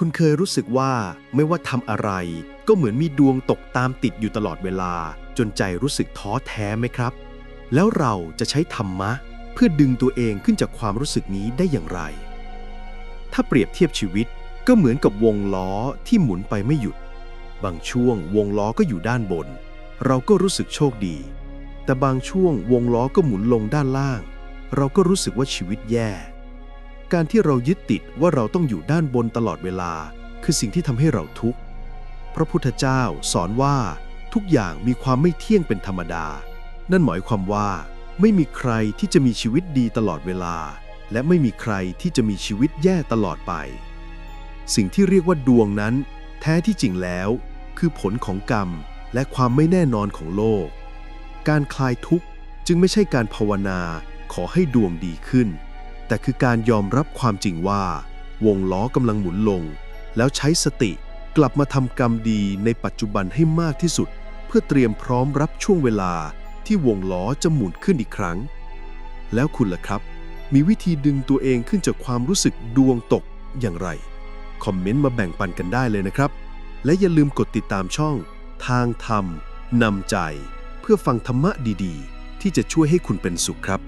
คุณเคยรู้สึกว่าไม่ว่าทำอะไร ก็เหมือนมีดวงตกตามติดอยู่ตลอดเวลา จนใจรู้สึกท้อแท้ไหมครับ แล้วเราจะใช้ธรรมะ เพื่อดึงตัวเองขึ้นจากความรู้สึกนี้ได้อย่างไร ถ้าเปรียบเทียบชีวิตก็เหมือนกับวงล้อที่หมุนไปไม่หยุด บางช่วงวงล้อก็อยู่ด้านบน เราก็รู้สึกโชคดี แต่บางช่วงวงล้อก็หมุนลงด้านล่าง เราก็รู้สึกว่าชีวิตแย่ การที่เรายึดติดว่าเราต้องอยู่ด้านบนตลอดเวลา คือสิ่งที่ทำให้เราทุกข์ พระพุทธเจ้าสอนว่าทุกอย่างมีความไม่เที่ยงเป็นธรรมดา นั่นหมายความว่า ไม่มีใครที่จะมีชีวิตดีตลอดเวลา และไม่มีใครที่จะมีชีวิตแย่ตลอดไป สิ่งที่เรียกว่าดวงนั้น แท้ที่จริงแล้ว คือผลของกรรมและความไม่แน่นอนของโลก การคลายทุกข์จึงไม่ใช่การภาวนาขอให้ดวงดีขึ้น แต่คือการยอมรับความจริงว่า วงล้อกำลังหมุนลง แล้วใช้สติกลับมาทำกรรมดีในปัจจุบันให้มากที่สุด เพื่อเตรียมพร้อมรับช่วงเวลาที่วงล้อจะหมุนขึ้นอีกครั้ง แล้วคุณล่ะครับ มีวิธีดึงตัวเองขึ้นจากความรู้สึกดวงตกอย่างไร คอมเมนต์มาแบ่งปันกันได้เลยนะครับ และอย่าลืมกดติดตามช่อง ทางธรรมนำใจ เพื่อฟังธรรมะดีๆ ที่จะช่วยให้คุณเป็นสุขครับ